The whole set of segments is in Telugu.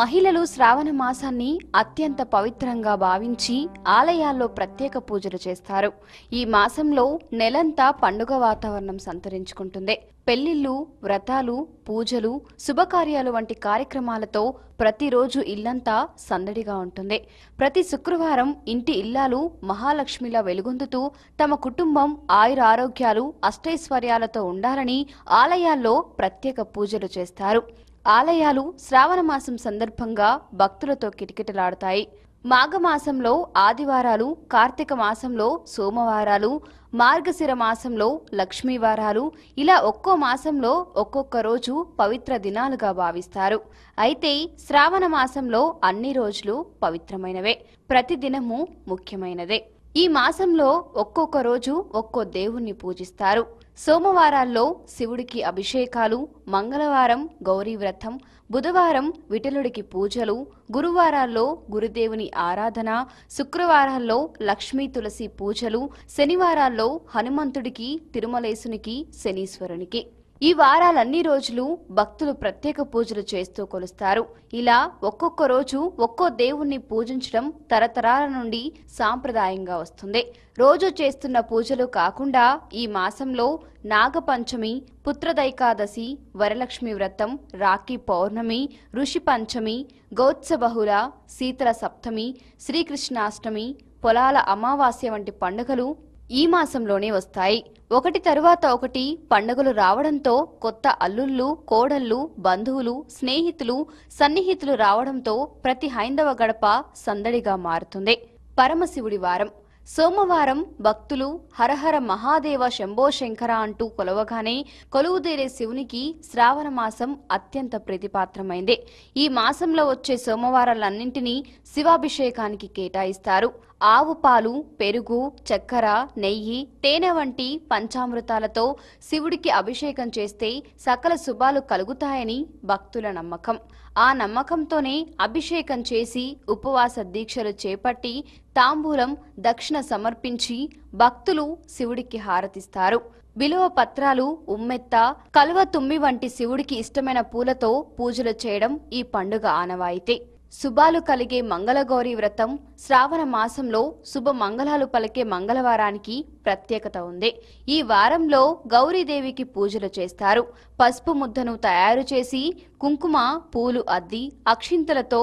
మహిళలు శ్రావణ మాసాన్ని అత్యంత పవిత్రంగా భావించి ఆలయాల్లో ప్రత్యేక పూజలు చేస్తారు. ఈ మాసంలో నెలంతా పండుగ వాతావరణం సంతరించుకుంటుంది. పెళ్ళిళ్ళు వ్రతాలు పూజలు శుభకార్యాలు వంటి కార్యక్రమాలతో ప్రతిరోజు ఇల్లంతా సందడిగా ఉంటుంది. ప్రతి శుక్రవారం ఇంటి ఇల్లాలు మహాలక్ష్మిలా వెలుగొందుతూ తమ కుటుంబం ఆయుర ఆరోగ్యాలు అష్టైశ్వర్యాలతో ఉండాలని ఆలయాల్లో ప్రత్యేక పూజలు చేస్తారు. ఆలయాలు శ్రావణ మాసం సందర్భంగా భక్తులతో కిటకిటలాడతాయి. మాఘమాసంలో ఆదివారాలు కార్తీక మాసంలో సోమవారాలు మార్గశిర మాసంలో లక్ష్మీవారాలు ఇలా ఒక్కో మాసంలో ఒక్కొక్క రోజు పవిత్ర దినాలుగా భావిస్తారు. అయితే శ్రావణ మాసంలో అన్ని రోజులు పవిత్రమైనవే. ప్రతి దినము ముఖ్యమైనదే. ఈ మాసంలో ఒక్కొక్క రోజు ఒక్కో దేవుణ్ణి పూజిస్తారు. సోమవారాల్లో శివుడికి అభిషేకాలు మంగళవారం గౌరీ వ్రతం బుధవారం విఠలుడికి పూజలు గురువారాల్లో గురుదేవుని ఆరాధన శుక్రవారాల్లో లక్ష్మీ తులసి పూజలు శనివారాల్లో హనుమంతుడికి తిరుమలేసునికి శనీశ్వరునికి. ఈ వారాలన్ని రోజులు భక్తులు ప్రత్యేక పూజలు చేస్తూ కొలుస్తారు. ఇలా ఒక్కొక్క రోజు ఒక్కో దేవుణ్ణి పూజించడం తరతరాల నుండి సాంప్రదాయంగా వస్తుంది. రోజు చేస్తున్న పూజలు కాకుండా ఈ మాసంలో నాగపంచమి పుత్రదైకాదశి వరలక్ష్మి వ్రతం రాఖీ పౌర్ణమి ఋషి పంచమి గోత్సబహుళ శీతల సప్తమి శ్రీకృష్ణాష్టమి పొలాల అమావాస్య వంటి పండుగలు ఈ మాసంలోనే వస్తాయి. ఒకటి తరువాత ఒకటి పండుగలు రావడంతో కొత్త అల్లుళ్ళు కోడళ్ళు బంధువులు స్నేహితులు సన్నిహితులు రావడంతో ప్రతి హైందవ గడప సందడిగా మారుతుంది. పరమశివుడి వారం. సోమవారం భక్తులు హరహర మహాదేవ శంభో శంకర అంటూ కొలవగానే కొలువుదేరే శివునికి శ్రావణ మాసం అత్యంత ప్రతిపాత్రమైంది. ఈ మాసంలో వచ్చే సోమవారాలన్నింటినీ శివాభిషేకానికి కేటాయిస్తారు. ఆవు పాలు పెరుగు చక్కెర నెయ్యి తేనె వంటి పంచామృతాలతో శివుడికి అభిషేకం చేస్తే సకల శుభాలు కలుగుతాయని భక్తుల నమ్మకం. ఆ నమ్మకంతోనే అభిషేకం చేసి ఉపవాస దీక్షలు చేపట్టి తాంబూలం దక్షిణ సమర్పించి భక్తులు శివుడికి హారతిస్తారు. బిలువ పత్రాలు ఉమ్మెత్త కలువ తుమ్మి వంటి శివుడికి ఇష్టమైన పూలతో పూజలు చేయడం ఈ పండుగ ఆనవాయితీ. శుభాలు కలిగే మంగళగౌరి వ్రతం శ్రావణ మాసంలో శుభ మంగళాలు పలికే మంగళవారానికి ప్రత్యేకత ఉంది. ఈ వారంలో గౌరీదేవికి పూజలు చేస్తారు. పసుపు ముద్దను తయారు చేసి కుంకుమ పూలు అద్ది అక్షింతలతో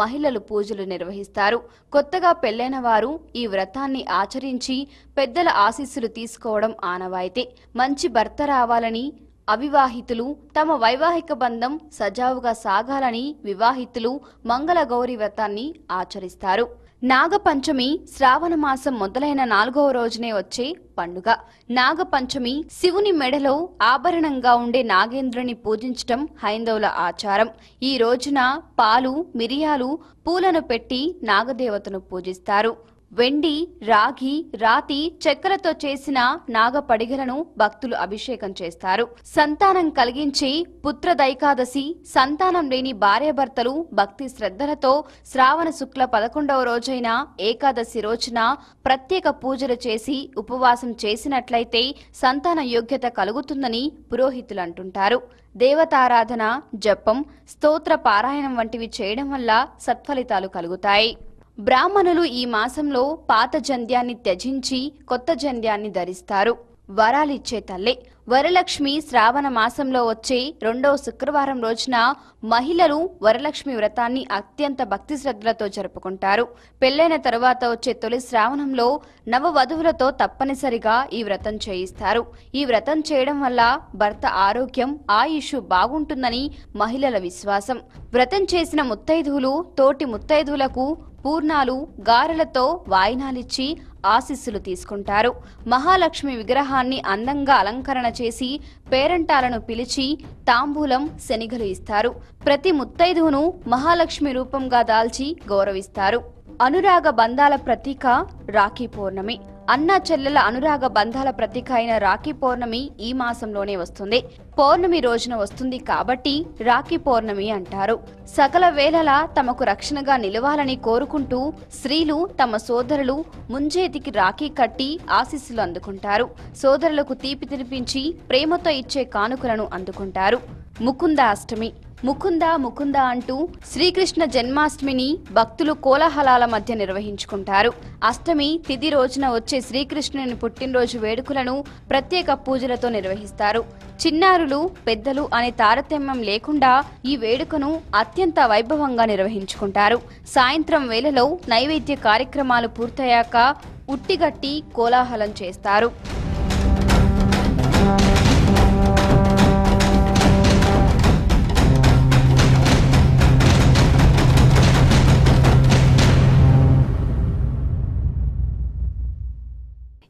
మహిళలు పూజలు నిర్వహిస్తారు. కొత్తగా పెళ్ళైన వారు ఈ వ్రతాన్ని ఆచరించి పెద్దల ఆశీస్సులు తీసుకోవడం ఆనవాయితీ. మంచి భర్త రావాలని అవివాహితులు తమ వైవాహిక బంధం సజావుగా సాగాలని వివాహితులు మంగళ గౌరి వ్రతాన్ని ఆచరిస్తారు. నాగపంచమి శ్రావణ మాసం మొదలైన నాలుగవ రోజునే వచ్చే పండుగ. నాగపంచమి శివుని మెడలో ఆభరణంగా ఉండే నాగేంద్రుని పూజించటం హైందవుల ఆచారం. ఈ రోజున పాలు మిరియాలు పూలను పెట్టి నాగదేవతను పూజిస్తారు. వెండి రాగి రాతి చెక్కలతో చేసిన నాగపడిగలను భక్తులు అభిషేకం చేస్తారు. సంతానం కలిగించి పుత్రదైకాదశి సంతానం లేని భార్యాభర్తలు భక్తి శ్రద్ధలతో శ్రావణ శుక్ల పదకొండవ రోజైన ఏకాదశి రోజున ప్రత్యేక పూజలు చేసి ఉపవాసం చేసినట్లయితే సంతాన యోగ్యత కలుగుతుందని పురోహితులు అంటుంటారు. దేవతారాధన జపం స్తోత్ర పారాయణం వంటివి చేయడం వల్ల సత్ఫలితాలు కలుగుతాయి. బ్రాహ్మణులు ఈ మాసంలో పాత జంధ్యాన్ని త్యజించి కొత్త జంధ్యాన్ని ధరిస్తారు. వరాలిచ్చే తల్లి. వరలక్ష్మి శ్రావణ మాసంలో వచ్చే రెండవ శుక్రవారం రోజున మహిళలు వరలక్ష్మి వ్రతాన్ని అత్యంత భక్తి శ్రద్ధలతో జరుపుకుంటారు. పెళ్ళైన తరువాత వచ్చే తొలి శ్రావణంలో నవవధువులతో తప్పనిసరిగా ఈ వ్రతం చేయిస్తారు. ఈ వ్రతం చేయడం వల్ల భర్త ఆరోగ్యం ఆయుష్ బాగుంటుందని మహిళల విశ్వాసం. వ్రతం చేసిన ముత్తైదువులు తోటి ముత్తైదువులకు పూర్ణాలు గారెలతో వాయినాలిచ్చి ఆశీస్సులు తీసుకుంటారు. మహాలక్ష్మి విగ్రహాన్ని అందంగా అలంకరణ చేసి పేరంటాలను పిలిచి తాంబూలం శనిగలు ఇస్తారు. ప్రతి ముత్తైదువును మహాలక్ష్మి రూపంగా దాల్చి గౌరవిస్తారు. అనురాగ బంధాల ప్రతీక రాఖీ పౌర్ణమి. అన్న చెల్లెల అనురాగ బంధాల ప్రతీక అయిన రాఖీ పౌర్ణమి ఈ మాసంలోనే వస్తుంది. పౌర్ణమి రోజున వస్తుంది కాబట్టి రాఖీ పౌర్ణమి అంటారు. సకల వేళలా తమకు రక్షణగా నిలవాలని కోరుకుంటూ స్త్రీలు తమ సోదరులు ముంజేతికి రాఖీ కట్టి ఆశీస్సులు అందుకుంటారు. సోదరులకు తీపి తినిపించి ప్రేమతో ఇచ్చే కానుకలను అందుకుంటారు. ముకుంద అష్టమి. ముకుంద ముకుంద అంటూ శ్రీకృష్ణ జన్మాష్టమిని భక్తులు కోలాహలాల మధ్య నిర్వహించుకుంటారు. అష్టమి తిథి రోజున వచ్చే శ్రీకృష్ణుని పుట్టినరోజు వేడుకలను ప్రత్యేక పూజలతో నిర్వహిస్తారు. చిన్నారులు పెద్దలు అనే తారతమ్యం లేకుండా ఈ వేడుకను అత్యంత వైభవంగా నిర్వహించుకుంటారు. సాయంత్రం వేళలో నైవేద్య కార్యక్రమాలు పూర్తయ్యాక ఉట్టిగట్టి కోలాహలం చేస్తారు.